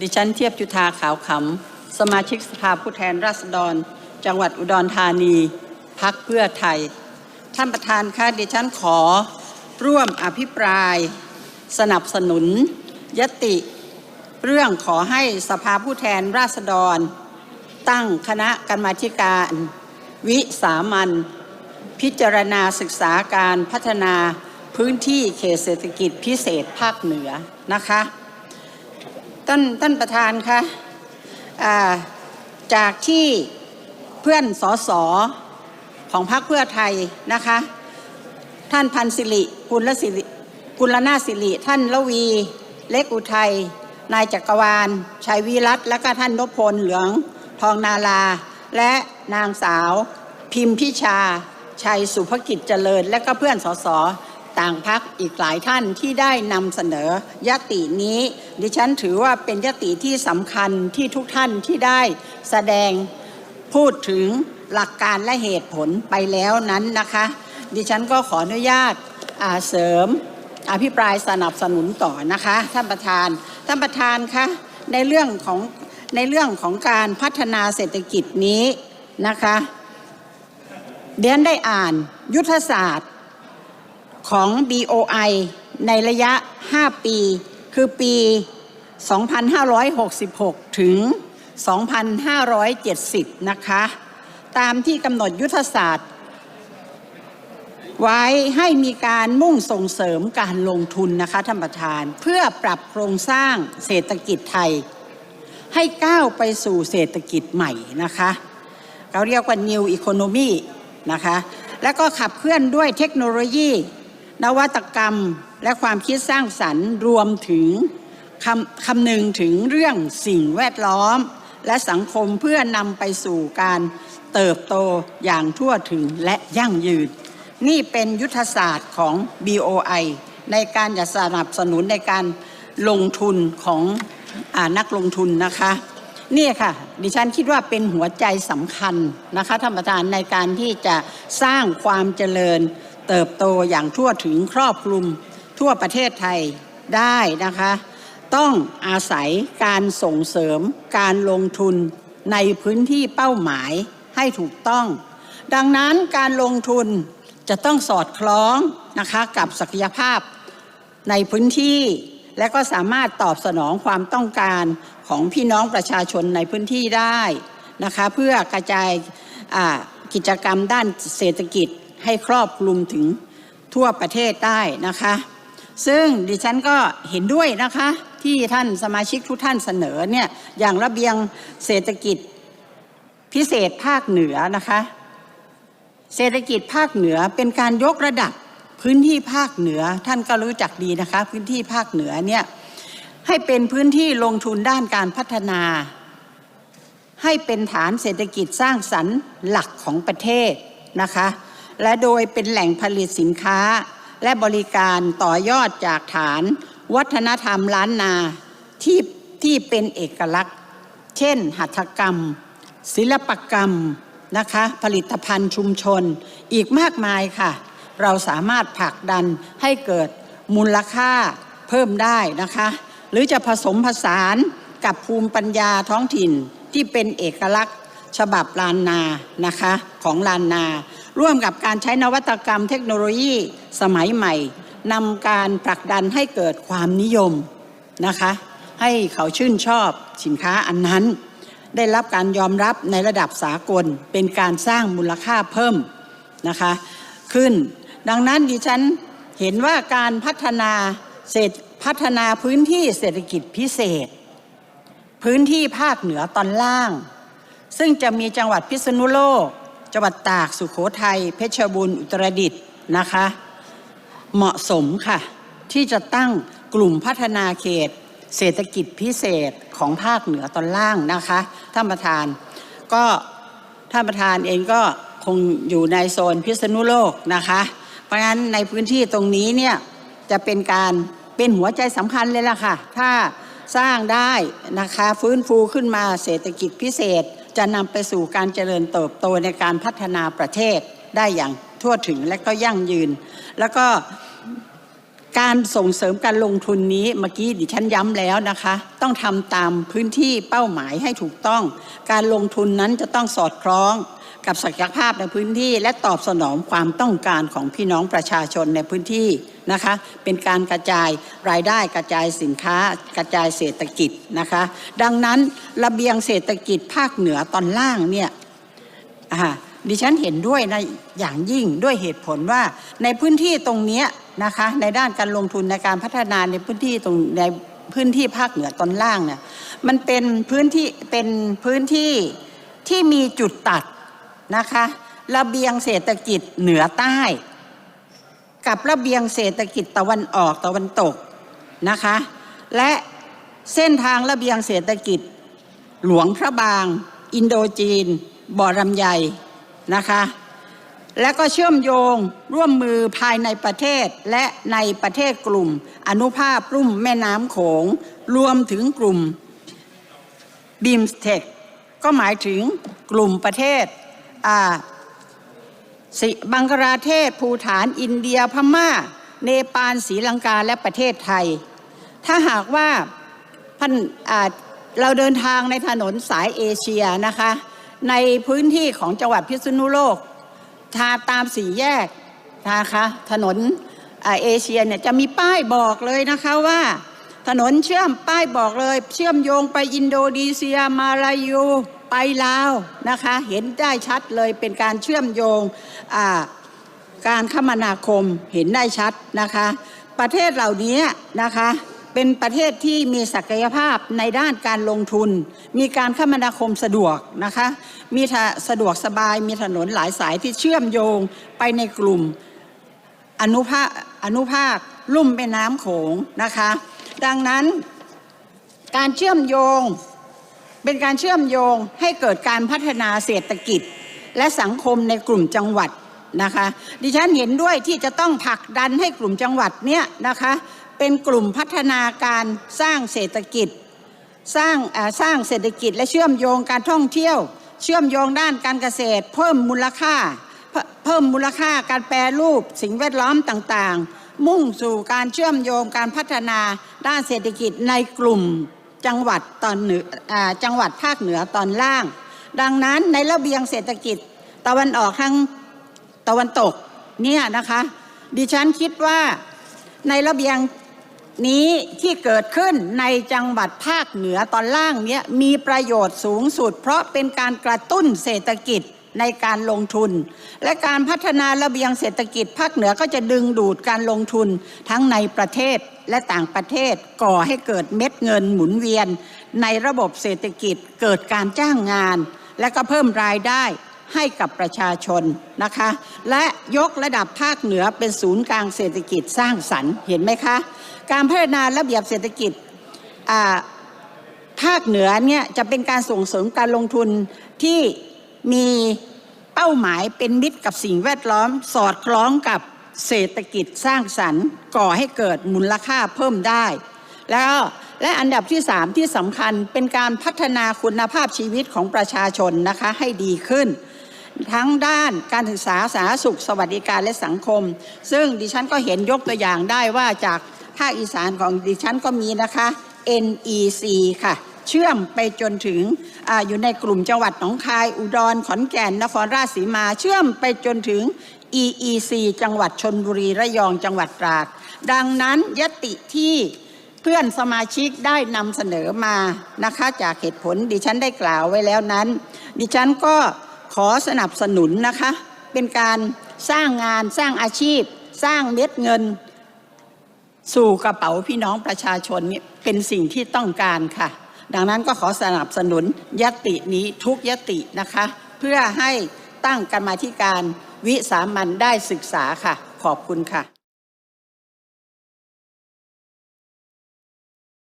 ดิฉันเทียบจุธาขาวขำ สมาชิกสภาผู้แทนราษฎร จังหวัดอุดรธานี พักเพื่อไทย ท่านประธานคะดิฉันขอร่วมอภิปราย สนับสนุน ยติ เรื่องขอให้สภาผู้แทนราษฎร ตั้งคณะกรรมาธิการ วิสามันพิจารณาศึกษาการพัฒนาพื้นที่เขตเศรษฐกิจพิเศษภาคเหนือนะคะ ท่านท่านประธานคะจากที่เพื่อนสอสอของพรรคเพื่อไทยนะคะ ท่านพันศิริกุลศิริกุลนาศิริ ท่านละวี เล็กอุทัย นายจักรวาลชัยวิรัตและก็ท่านนพพลเหลืองทองนาลา และนางสาว พิมพิชา ชัยสุภกิจเจริญ และก็เพื่อนสส ต่างพักอีกหลายท่านที่ได้นำเสนอยตินี้ ดิฉันถือว่าเป็นยติที่สำคัญที่ทุกท่านที่ได้แสดงพูดถึงหลักการและเหตุผลไปแล้วนั้นนะคะ ดิฉันก็ขออนุญาตาเสริมอภิปรายสนับสนุนต่อนะคะท่านประธาน ท่านประธานคะในเรื่องของในเรื่องของการพัฒนาเศรษฐกิจนี้นะคะเดียนได้อ่านยุทธศาสตร์ ของ BOI ในระยะ 5 ปี คือปี 2566 ถึง 2570 นะคะ ตามที่กำหนดยุทธศาสตร์ ไว้ให้มีการมุ่งส่งเสริมการลงทุนนะคะท่านประธาน เพื่อปรับโครงสร้างเศรษฐกิจไทย ให้ก้าวไปสู่เศรษฐกิจใหม่นะคะ เราเรียกว่า New Economy นะคะ แล้วก็ขับเคลื่อนด้วยเทคโนโลยี นวัตกรรมและความคิดสร้างสรรค์รวมถึงคำคำนึงถึงเรื่องสิ่งแวดล้อม และสังคมเพื่อนำไปสู่การเติบโตอย่างทั่วถึงและยั่งยืน นี่เป็นยุทธศาสตร์ของ BOI ในการจะสนับสนุนในการลงทุนของอนักลงทุนนะคะนี่ค่ะ ดิฉันคิดว่าเป็นหัวใจสำคัญนะคะท่านประธานในการที่จะสร้างความเจริญ เติบโตอย่างทั่วถึงครอบคลุมทั่วประเทศไทยได้นะคะ ต้องอาศัยการส่งเสริมการลงทุนในพื้นที่เป้าหมายให้ถูกต้อง ดังนั้นการลงทุนจะต้องสอดคล้องนะคะกับศักยภาพในพื้นที่ และก็สามารถตอบสนองความต้องการของพี่น้องประชาชนในพื้นที่ได้นะคะเพื่อกระจายกิจกรรมด้านเศรษฐกิจ ให้ครอบคลุมถึงทั่วประเทศได้นะคะ ซึ่งดิฉันก็เห็นด้วยนะคะที่ท่านสมาชิกทุกท่านเสนอเนี่ยอย่างระเบียงเศรษฐกิจพิเศษภาคเหนือนะคะ เศรษฐกิจภาคเหนือเป็นการยกระดับพื้นที่ภาคเหนือท่านก็รู้จักดีนะคะ พื้นที่ภาคเหนือเนี่ยให้เป็นพื้นที่ลงทุนด้านการพัฒนา ให้เป็นฐานเศรษฐกิจสร้างสรรค์หลักของประเทศนะคะ และโดยเป็นแหล่งผลิตสินค้า และบริการต่อยอดจากฐาน วัฒนธรรมล้านนาที่ที่เป็นเอกลักษณ์ เช่น หัตถกรรม ศิลปกรรมนะคะผลิตภัณฑ์ชุมชนอีกมากมายค่ะ เราสามารถผลักดันให้เกิดมูลค่าเพิ่มได้นะคะ หรือจะผสมผสานกับภูมิปัญญาท้องถิ่นที่เป็นเอกลักษณ์ ฉบับลานนานะคะของลานนา ร่วมกับการใช้นวัตกรรมเทคโนโลยีสมัยใหม่นำการผลักดันให้เกิดความนิยมนะคะ ให้เขาชื่นชอบสินค้าอันนั้น ได้รับการยอมรับในระดับสากลเป็นการสร้างมูลค่าเพิ่มนะคะขึ้น ดังนั้นดิฉันเห็นว่าการพัฒนาเศรษฐพัฒนาพื้นที่เศรษฐกิจพิเศษ พื้นที่ภาคเหนือตอนล่าง ซึ่งจะมีจังหวัดพิษณุโลก จังหวัดตากสุขโขทัยเพชรบูรณ์อุตรดิตถ์นะคะ เหมาะสมค่ะ ที่จะตั้งกลุ่มพัฒนาเขต เศรษฐกิจพิเศษของภาคเหนือตอนล่างนะคะท่านประธาน ก็ท่านประธานเองก็คงอยู่ในโซนพิษณุโลกนะคะ เพราะฉะนั้นในพื้นที่ตรงนี้เนี่ยจะเป็นการเป็นหัวใจสำคัญเลยล่ะค่ะ ถ้าสร้างได้นะคะฟื้นฟูขึ้นมาเศรษฐกิจพิเศษ จะนำไปสู่การเจริญเติบโตในการพัฒนาประเทศได้อย่างทั่วถึงและก็ยั่งยืน แล้วก็การส่งเสริมการลงทุนนี้เมื่อกี้ดิฉันย้ำแล้วนะคะ ต้องทำตามพื้นที่เป้าหมายให้ถูกต้อง การลงทุนนั้นจะต้องสอดคล้องกับศักยภาพในพื้นที่ และตอบสนองความต้องการของพี่น้องประชาชนในพื้นที่ นะคะเป็นการกระจายรายได้กระจายสินค้ากระจายเศรษฐกิจนะคะดังนั้นระเบียงเศรษฐกิจภาคเหนือตอนล่างเนี่ยดิฉันเห็นด้วยในอย่างยิ่งด้วยเหตุผลว่าในพื้นที่ตรงนี้นะคะในด้านการลงทุนในการพัฒนาในพื้นที่ตรงในพื้นที่ภาคเหนือตอนล่างเนี่ยมันเป็นพื้นที่เป็นพื้นที่ที่มีจุดตัดนะคะระเบียงเศรษฐกิจเหนือใต้ กับระเบียงเศรษฐกิจตะวันออกตะวันตกนะคะ และเส้นทางระเบียงเศรษฐกิจ หลวงพระบาง อินโดจีน บ่อรำไยนะคะ และก็เชื่อมโยงร่วมมือภายในประเทศและในประเทศกลุ่ม อนุภาพรุ่มแม่น้ำโขง รวมถึงกลุ่มบีมสเทคก็หมายถึงกลุ่มประเทศอ่า สิบังกลาเทศภูฐานอินเดียพม่า เนปาลศรีลังกาและประเทศไทย ถ้าหากว่าพันอ่าเราเดินทางในถนนสายเอเชียนะคะ ในพื้นที่ของจังหวัดพิษณุโลกทาตามสี่แยกนะคะถนนเอเชียเนี่ยจะมีป้ายบอกเลยนะคะว่าถนนเชื่อมป้ายบอกเลย เชื่อมโยงไปอินโดนีเซียมาลายู ไปลาวนะคะเห็นได้ชัดเลยเป็นการเชื่อมโยงการคมนาคมเห็นได้ชัดนะคะ ประเทศเหล่านี้นะคะเป็นประเทศที่มีศักยภาพในด้านการลงทุน มีการคมนาคมสะดวกนะคะ มีสะดวกสบาย มีถนนหลายสายที่เชื่อมโยงไปในกลุ่มอนุภาคอนุภาคลุ่มแม่น้ำโขงนะคะ ดังนั้นการเชื่อมโยง เป็นการเชื่อมโยงให้เกิดการพัฒนาเศรษฐกิจ และสังคมในกลุ่มจังหวัดนะคะ ดิฉันเห็นด้วยที่จะต้องผลักดันให้กลุ่มจังหวัดเนี้ยนะคะ เป็นกลุ่มพัฒนาการสร้างเศรษฐกิจ สร้างสร้างเศรษฐกิจ และเชื่อมโยงการท่องเที่ยว เชื่อมโยงด้านการเกษตร เพิ่มมูลค่า เพิ่มมูลค่าการแปรรูป สิ่งแวดล้อมต่างๆ มุ่งสู่การเชื่อมโยงการพัฒนาด้านเศรษฐกิจในกลุ่ม จังหวัดตอนเหนือจังหวัดภาคเหนือตอนล่าง ดังนั้นในระเบียงเศรษฐกิจตะวันออกทั้งตะวันตกเนี่ยนะคะ ดิฉันคิดว่าในระเบียงนี้ที่เกิดขึ้นในจังหวัดภาคเหนือตอนล่างเนี้ยมีประโยชน์สูงสุด เพราะเป็นการกระตุ้นเศรษฐกิจในการลงทุน และการพัฒนาระเบียงเศรษฐกิจภาคเหนือก็จะดึงดูดการลงทุนทั้งในประเทศ และต่างประเทศก่อให้เกิดเม็ดเงินหมุนเวียน ในระบบเศรษฐกิจเกิดการจ้างงาน และก็เพิ่มรายได้ให้กับประชาชนนะคะ และยกระดับภาคเหนือเป็นศูนย์กลางเศรษฐกิจสร้างสรรค์เห็นไหมคะ การพัฒนาระเบียบเศรษฐกิจภาคเหนือเนี่ยจะเป็นการส่งเสริมการลงทุนที่มีเป้าหมายเป็นมิตรกับสิ่งแวดล้อม สอดคล้องกับ เศรษฐกิจสร้างสรรค์ ก่อให้เกิดมูลค่าเพิ่มได้ แล้วและอันดับที่สามที่สำคัญเป็นการพัฒนาคุณภาพชีวิตของประชาชนนะคะให้ดีขึ้น ทั้งด้านการศึกษาสาธารณสุข สวัสดิการและสังคม ซึ่งดิฉันก็เห็นยกตัวอย่างได้ว่าจากภาคอีสานของดิฉันก็มีนะคะ NEC ค่ะ เชื่อมไปจนถึงออยู่ในกลุ่มจังหวัดหนองคาย อุดรขอนแก่นนครราชสีมา เชื่อมไปจนถึง EEC จังหวัดชนบุรีระยองจังหวัดตราดดังนั้นยติที่เพื่อนสมาชิกได้นำเสนอมานะคะจากเหตุผลดิฉันได้กล่าวไว้แล้วนั้น ดิฉันก็ขอสนับสนุนนะคะ เป็นการสร้างงานสร้างอาชีพ สร้างเม็ดเงิน สู่กระเป๋าพี่น้องประชาชนนี่เป็นสิ่งที่ต้องการค่ะ ดังนั้นก็ขอสนับสนุนยตินี้ทุกยตินะคะ เพื่อให้ตั้งกรรมาธิการวิสามันได้ศึกษาค่ะ ขอบคุณค่ะ